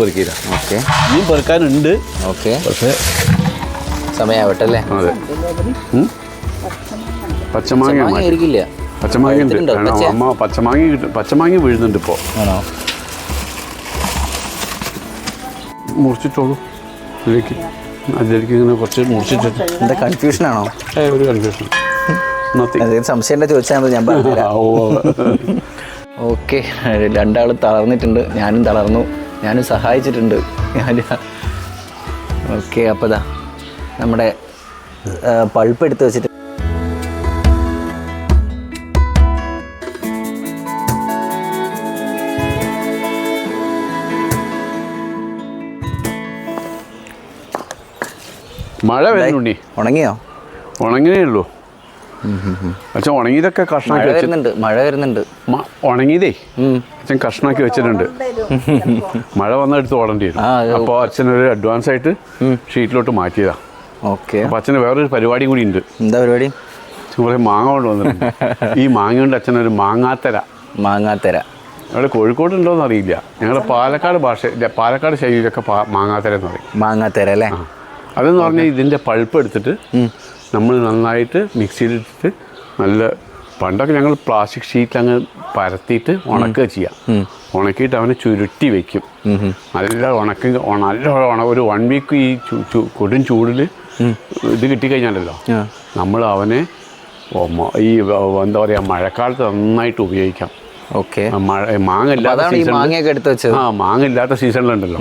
പെറുക്കിയില്ല okay. ഇനിയും പെറുക്കാനുണ്ട്. Okay. പക്ഷേ സമയാവട്ടെ അല്ലേ? അതെ? പച്ചമാങ്ങ ആയിരിക്കില്ല പച്ചമാങ്ങ ഉണ്ട്? അമ്മ പച്ചമാങ്ങ കിട്ടും പച്ചമാങ്ങ വീഴുന്നുണ്ട് ഇപ്പോൾ ആണോ? മുറിച്ചിട്ടോളൂ. ഇതിലേക്ക് അതിലേക്ക് ഇങ്ങനെ കുറച്ച് മുറിച്ചിട്ടിട്ട്. എന്താ ഒരു കൺഫ്യൂഷൻ സംശയം ചോദിച്ചാൽ ഞാൻ ഓക്കെ രണ്ടാൾ തളർന്നിട്ടുണ്ട്. ഞാനും തളർന്നു. ഞാനും സഹായിച്ചിട്ടുണ്ട്. ഞാൻ ഓക്കെ അപ്പോൾ ദാ നമ്മുടെ പൾപ്പ് എടുത്ത് വെച്ചിട്ട്. മഴ വരുന്നുണ്ടി ഉണങ്ങിയോ? ഉണങ്ങിയേ ഉള്ളൂ. അച്ഛൻ ഉണങ്ങിയതൊക്കെ മഴ കഷ്ണാക്കി വെച്ച് വരുന്നുണ്ട് മഴ വരുന്നുണ്ട്. ഉണങ്ങിയതേ? അച്ഛൻ കഷ്ണാക്കി വെച്ചിട്ടുണ്ട്. മഴ വന്നെടുത്ത് ഓടേണ്ടി വരും. അപ്പൊ അപ്പോൾ അച്ഛനൊരു അഡ്വാൻസ് ആയിട്ട് ഷീറ്റിലോട്ട് മാറ്റിയതാ. ഓക്കെ. അപ്പോൾ അച്ഛന് വേറൊരു പരിപാടി കൂടി ഉണ്ട്. എന്താ പരിപാടി? കുറെ മാങ്ങ കൊണ്ട് വന്നിട്ടുണ്ട്. ഈ മാങ്ങ കൊണ്ട് അച്ഛനൊരു മാങ്ങാത്തര. മാങ്ങാത്തര. ഞങ്ങളുടെ കോഴിക്കോട് ഉണ്ടോയെന്ന് അറിയില്ല ഞങ്ങളുടെ പാലക്കാട് ഭാഷ പാലക്കാട് ശൈലിയിലൊക്കെ മാങ്ങാത്തര എന്ന് പറയും. മാങ്ങാത്തര അല്ലേ. അതെന്ന് പറഞ്ഞാൽ ഇതിന്റെ പൾപ്പ് എടുത്തിട്ട് നമ്മൾ നന്നായിട്ട് മിക്സിയിലിട്ടിട്ട് നല്ല പണ്ടൊക്കെ ഞങ്ങൾ പ്ലാസ്റ്റിക് ഷീറ്റ് അങ്ങ് പരത്തിയിട്ട് ഉണക്കുക ചെയ്യാം. ഉണക്കിയിട്ട് അവനെ ചുരുട്ടി വെക്കും. നല്ല ഉണക്ക ഉണ- നല്ല ഉണ ഒരു വൺ വീക്ക് ഈ കൊടും ചൂടിൽ ഇത് കിട്ടിക്കഴിഞ്ഞാലല്ലോ. നമ്മൾ അവനെ ഈ എന്താ പറയുക മഴക്കാലത്ത് നന്നായിട്ട് ഉപയോഗിക്കാം. ഓക്കെ മഴ മാങ്ങ ഇല്ലാത്ത വെച്ചത്. ആ മാങ്ങ ഇല്ലാത്ത സീസണിലുണ്ടല്ലോ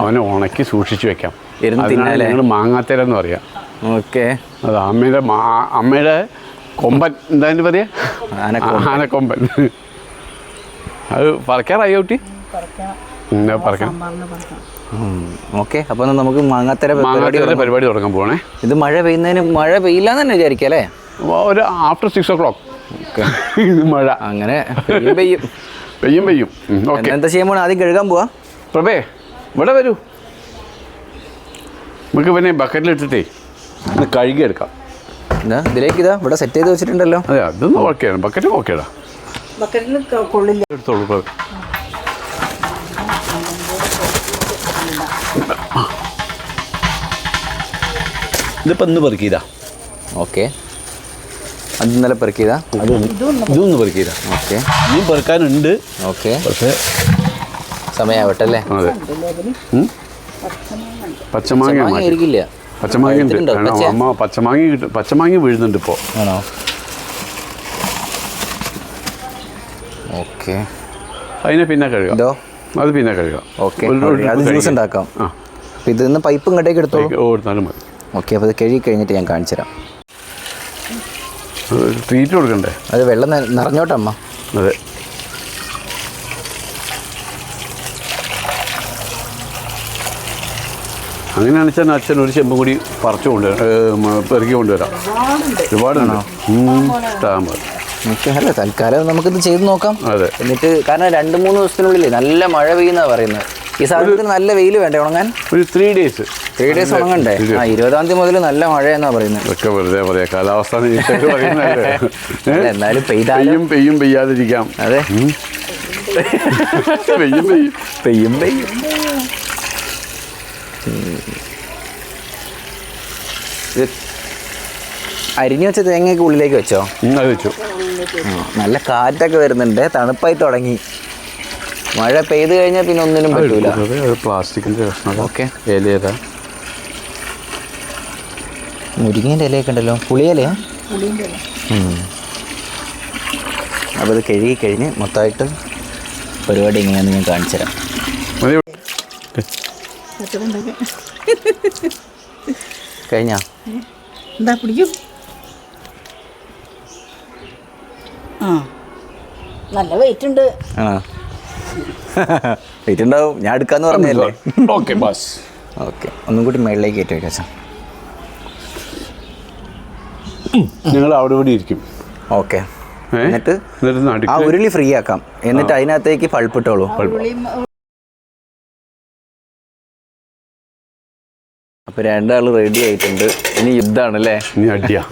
അവനെ ഉണക്കി സൂക്ഷിച്ചു വെക്കാം? ഞങ്ങൾ മാങ്ങാത്തേര എന്ന് പറയാം. ഓക്കെ. അത് അമ്മയുടെ മാ- അമ്മയുടെ കൊമ്പൻ എന്താ അതിന് പറയാ ആനക്കൊമ്പൻ. അത് പറക്കാറായി ഔട്ടി പറക്കാം ഓക്കെ. അപ്പൊ നമുക്ക് മാങ്ങാത്തര പരിപാടി പരിപാടി തുടങ്ങാൻ പോകണേ ഇത് മഴ പെയ്യുന്നതിന് മഴ പെയ്യില്ല എന്ന് തന്നെ വിചാരിക്കാം അല്ലേ? ഒരു ആഫ്റ്റർ സിക്സ് ഓ ക്ലോക്ക്. മഴ. അങ്ങനെ പെയ്യും പെയ്യും. പെയ്യും പെയ്യും. ഓക്കെ. എന്താ ചെയ്യാൻ പോകണം ആദ്യം കഴുകാൻ പോവാ. പ്രഭേ ഇവിടെ വരൂ. നമുക്ക് പിന്നെ ബക്കറ്റിലിട്ടിട്ടേ ഒന്ന് കഴുകിയെടുക്കാം. എന്നാ ഇതിലേക്ക് ഇതാ ഇവിടെ സെറ്റ് ചെയ്ത് വെച്ചിട്ടുണ്ടല്ലോ. അതെ അതൊന്നും ഓക്കെയാണ് ബക്കറ്റ് ഓക്കേടാ ബക്കറ്റിൽ കൊള്ളില്ല. എടുത്തോളൂ ഇതിപ്പോൾ ഇന്ന് പെറുക്കിയതാ. ഓക്കെ അത് ഇന്നലെ പെറുക്കിയതാ. ഇതൊന്ന് പെറുക്കിയതാ. ഓക്കെ ഇനിയും പെറുക്കാനുണ്ട്. ഓക്കെ പക്ഷേ സമയാവട്ടെ അല്ലേ അതെ? പച്ചമാങ്ങ മാങ്ങ ആയിരിക്കില്ല. പച്ചമാങ്ങ ഉണ്ട്? അമ്മ പച്ചമാങ്ങ കിട്ടും പച്ചമാങ്ങ വീഴുന്നുണ്ട് ഇപ്പോൾ ആണോ? ഓക്കെ. അതിനെ പിന്നെ കഴുകാം. ഇതോ അത് പിന്നെ കഴുകാം. ഓക്കെ. അത് ജ്യൂസ് ഉണ്ടാക്കാം. ആ. അപ്പോൾ ഇതിൽ നിന്ന് പൈപ്പ് ഇങ്ങോട്ടേക്ക് എടുത്തോ? ഓ എടുത്താലും മതി. ഓക്കെ അപ്പോൾ ഇത് കഴുകി കഴിഞ്ഞിട്ട് ഞാൻ കാണിച്ചു തരാം. ട്രീറ്റ് കൊടുക്കണ്ടേ? അത് വെള്ളം നിറഞ്ഞോട്ടെ അമ്മ. അതെ. അങ്ങനെയാണെന്ന് വെച്ചാൽ അച്ഛൻ ഒരു ചെമ്പും കൂടി പറിച്ചു കൊണ്ടുവരാം. പെറുക്കി കൊണ്ടുവരാം. ഒരുപാടുണ്ടോ. ഇഷ്ടം പോലെ ഓക്കെ അല്ല തൽക്കാലം നമുക്കിത് ചെയ്ത് നോക്കാം. അതെ. എന്നിട്ട് കാരണം രണ്ട് മൂന്ന് ദിവസത്തിനുള്ളിൽ നല്ല മഴ പെയ്യുന്ന പറയുന്നത്. ഈ സാധനത്തിന് നല്ല വെയിൽ വേണ്ടേ ഉണങ്ങാൻ? ഒരു ത്രീ ഡേയ്സ് ത്രീ ഡേയ്സ് ഉണങ്ങണ്ടേ? ആ ഇരുപതാം തീയതി മുതൽ നല്ല മഴയെന്നാ പറയുന്നത്. ഇതൊക്കെ വെറുതെ പറയാം. കാലാവസ്ഥ എന്നാലും പെയ്താലും പെയ്യും പെയ്യും പെയ്യാതിരിക്കാം. അതെ. പെയ്യും പെയ്യും. പെയ്യും പെയ്യും. ഇത് അരിഞ്ഞു വെച്ച തേങ്ങയൊക്കെ ഉള്ളിലേക്ക് വെച്ചോ? അത് വെച്ചു. നല്ല കാറ്റൊക്കെ വരുന്നുണ്ട്. തണുപ്പായി തുടങ്ങി. മഴ പെയ്തു കഴിഞ്ഞാൽ പിന്നെ ഒന്നിനും പറ്റൂല. ഓക്കെ. മുരിങ്ങേന്റെ ഇലയൊക്കെ ഉണ്ടല്ലോ. പുളിയിലയാ? അപ്പോൾ ഇത് കഴുകി കഴിഞ്ഞ് മൊത്തമായിട്ട് പരിപാടി എങ്ങനെയാണെന്ന് ഞാൻ കാണിച്ചു തരാം മതി കഴിഞ്ഞാ? എന്താ പിടിക്കും ആ. നല്ല വെയിറ്റ് ഉണ്ട്. ആ വെയിറ്റ് ഉണ്ടാവും. ഞാൻ എടുക്കാന്ന് പറഞ്ഞല്ലേ ഓക്കെ ബസ് ഓക്കെ ഒന്നും കൂടി മേളിലേക്ക് കയറ്റി വയ്ക്കാം സാർ നിങ്ങൾ അവിടെ ഇവിടെ ഇരിക്കും. ഓക്കെ എന്നിട്ട് ആ ഉരുളി ഫ്രീ ആക്കാം. എന്നിട്ട് അതിനകത്തേക്ക് പൾപ്പ് രണ്ടാൾ റെഡി ആയിട്ടുണ്ട്. ഇനി യുദ്ധമാണ് അല്ലേ നീ അടിയാ.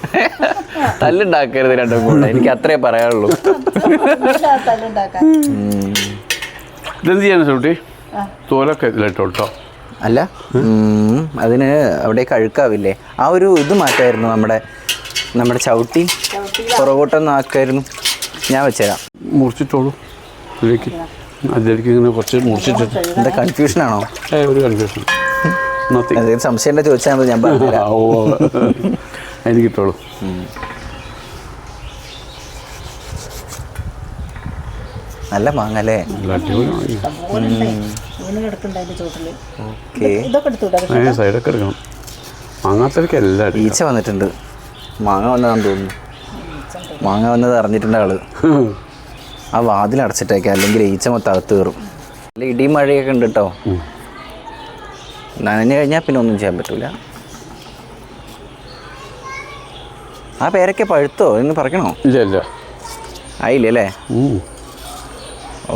തല്ലുണ്ടാക്കരുത് രണ്ടും കൂടെ. എനിക്ക് അത്രേ പറയാനുള്ളൂ. ഇതെന്ത് ചെയ്യാൻ ചൂട്ടി തോലൊക്കെ ഇതിലിട്ടോ കേട്ടോ അല്ല അതിന് അവിടെ കഴുക്കാവില്ലേ? ആ ഒരു ഇത് മാറ്റായിരുന്നു നമ്മുടെ നമ്മുടെ ചവിട്ടി. പുറകോട്ടൊന്നും ആക്കായിരുന്നു. ഞാൻ വെച്ചുതരാം. മുറിച്ചിട്ടോളൂ. ഇതിലേക്ക്. അതിലേക്ക് ഇങ്ങനെ കുറച്ച് മുറിച്ചിട്ട് എന്താ കൺഫ്യൂഷനാണോ ഏ ഒരു കൺഫ്യൂഷൻ സംശയം ചോദിച്ചാൽ ഞാൻ എനിക്ക് ഇട്ടോളൂ നല്ല മാങ്ങ അല്ലേ? സൈഡൊക്കെ എടുക്കണം. എല്ലാം ഈച്ച വന്നിട്ടുണ്ട്. മാങ്ങ വന്നതാന്ന് തോന്നുന്നു. മാങ്ങ വന്നത് അറിഞ്ഞിട്ടുണ്ട് ആൾ. ആ വാതിൽ അടച്ചിട്ടേക്കാം അല്ലെങ്കിൽ ഈച്ച മൊത്തം അകത്ത് കയറും. അല്ല ഇടിയും മഴയൊക്കെ ഉണ്ട് കേട്ടോ. നനഞ്ഞു കഴിഞ്ഞാൽ പിന്നെ ഒന്നും ചെയ്യാൻ പറ്റൂല. ആ പേരൊക്കെ പഴുത്തോ എന്ന് പറയണോ ഇല്ല ഇല്ല. ആയില്ലേ അല്ലേ.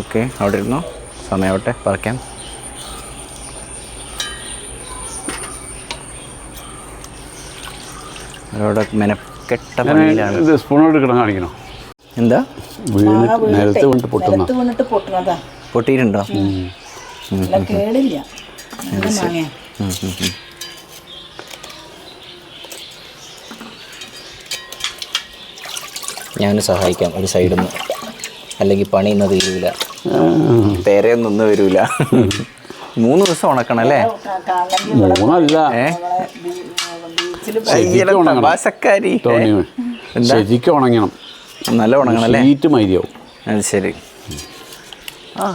ഓക്കെ അവിടെ ഇരുന്നോ? സമയമാവട്ടെ പറിക്കാൻ അവരോട് മെനക്കെട്ട പണിയിലാണ് സ്പൂണോട് എടുക്കണം കാണിക്കണോ? എന്താ? നിലത്ത് വീണിട്ട് പൊട്ടുന്നതാ. പൊട്ടിയിട്ടുണ്ടോ? കേടില്ല. നല്ല das ist. ഞാൻ സഹായിക്കാം ഒരു സൈഡിൽ നിന്ന് അല്ലെങ്കിൽ പണി ഇന്ന് തീരൂല. പേരെയൊന്നും ഒന്നും വരൂല. മൂന്ന് ദിവസം ഉണക്കണം അല്ലേ? മൂന്നല്ല. ശരിക്കും ഉണങ്ങണം. നല്ല ഉണങ്ങണം അല്ലേ? ഈറ്റ് മതിയാവും അത് ശരി. ആ.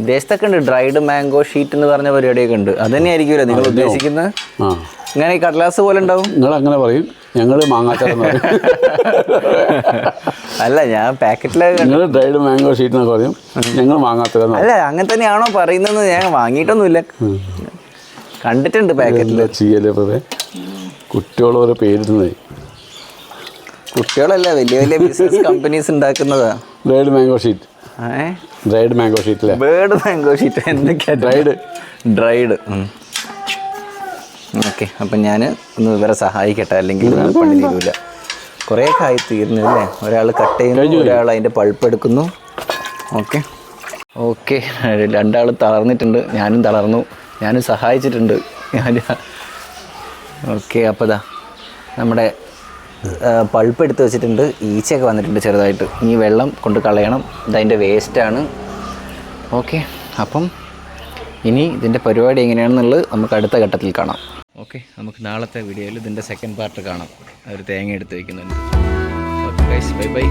വിദേശത്തൊക്കെ ഉണ്ട്. ഡ്രൈഡ് മാംഗോ ഷീറ്റ് എന്ന് പറഞ്ഞ പരിപാടിയൊക്കെ ഉണ്ട്. അത് തന്നെയായിരിക്കുമല്ലോ നിങ്ങൾ ഉദ്ദേശിക്കുന്നത്? ഇങ്ങനെ ഈ കടലാസ് പോലെ ഉണ്ടാവും? നിങ്ങൾ അങ്ങനെ പറയും ഞങ്ങൾ മാങ്ങാച്ചാർ അല്ല ഞാൻ പാക്കറ്റിലെ നിങ്ങൾ ഡ്രൈഡ് മാംഗോ ഷീറ്റ് എന്നൊക്കെ പറയും. ഞങ്ങൾ മാങ്ങാത്തത് അല്ല അങ്ങനെ തന്നെയാണോ പറയുന്നത് ഞാൻ വാങ്ങിയിട്ടൊന്നുമില്ല. കണ്ടിട്ടുണ്ട് പാക്കറ്റിൽ ചെയ്യല്ലേ കുട്ടികൾ ഓരോ പേരിടുന്നത്. കുട്ടികളല്ല വലിയ വലിയ ബിസിനസ് കമ്പനീസ് ഉണ്ടാക്കുന്നതാ. ഡ്രൈഡ് മാംഗോ ഷീറ്റ് ഏ? Dried mango sheet bird mango sheet എന്തൊക്കെയാ ഡ്രൈഡ് ഡ്രൈഡ് ഓക്കെ അപ്പം ഞാൻ ഒന്ന് ഇവരെ സഹായിക്കട്ടെ? അല്ലെങ്കിൽ പണി തീരൂല കുറേ കായി തീരുന്നു അല്ലേ? ഒരാൾ കട്ട് ചെയ്യുന്നു ഒരാൾ അതിന്റെ പൾപ്പ് എടുക്കുന്നു. ഓക്കെ. ഓക്കെ രണ്ടാൾ തളർന്നിട്ടുണ്ട്. ഞാനും തളർന്നു. ഞാനും സഹായിച്ചിട്ടുണ്ട്. ഞാൻ ഓക്കെ അപ്പോൾ ഇതാ നമ്മുടെ പൾപ്പ് എടുത്ത് വെച്ചിട്ടുണ്ട്. ഈച്ചയൊക്കെ വന്നിട്ടുണ്ട് ചെറുതായിട്ട്. ഇനി വെള്ളം കൊണ്ട് കളയണം. ഇതതിന്റെ വേസ്റ്റാണ് ഓക്കെ അപ്പം ഇനി ഇതിന്റെ പരിപാടി എങ്ങനെയാണെന്നുള്ളത് നമുക്ക് അടുത്ത ഘട്ടത്തിൽ കാണാം. ഓക്കെ നമുക്ക് നാളത്തെ വീഡിയോയിൽ ഇതിന്റെ സെക്കൻഡ് പാർട്ട് കാണാം. അവർ തേങ്ങ എടുത്ത് വയ്ക്കുന്നുണ്ട് ഓക്കെ ബൈ ബൈ